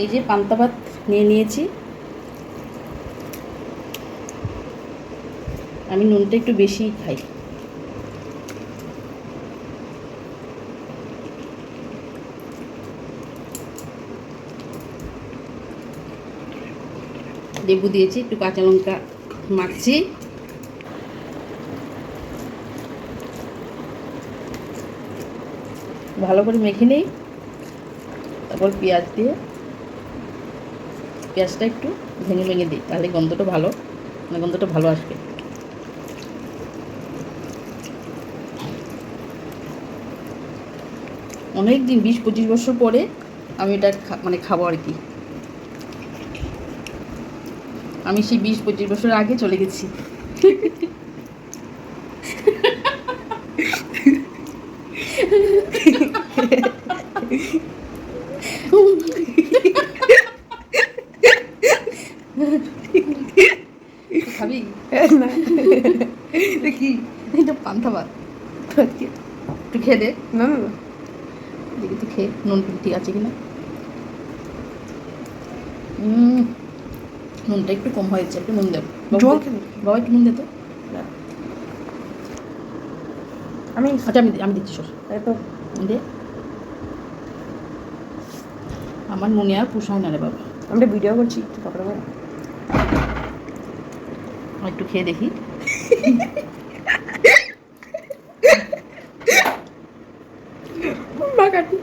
এই যে পান্তা ভাত নিয়ে নিয়েছি। আমি নুনটা একটু বেশি খাই। লেবু দিয়েছি, একটু কাঁচা লঙ্কা মাখছি। ভালো করে মেখে নিই। তারপর পেঁয়াজ দিয়ে পেঁয়াজটা একটু ভেঙে ভেঙে দিই, তাহলে গন্ধটা ভালো মানে গন্ধটা ভালো আসবে। অনেক দিন বিশ পঁচিশ বছর পরে আমি এটা মানে খাব আর কি। আমি সেই বিশ পঁচিশ বছর আগে চলে গেছি। খাবি না। কি এটা পান্তা ভাত। একটু খেয়ে দে। না না। দেখি তুই খেয়ে নুন ঠিক আছে কিনা? নুনটা একটু কম হয়েছে একটু নুন দেব জল বাবা একটু নুন দে তো। আমি আচ্ছা আমি আমি দিচ্ছি শোষ এত দে। আমার নুনে আর পোষায় না রে বাবা। আমরা ভিডিও করছি একটু তারপরে একটু খেয়ে দেখি। বাগাটি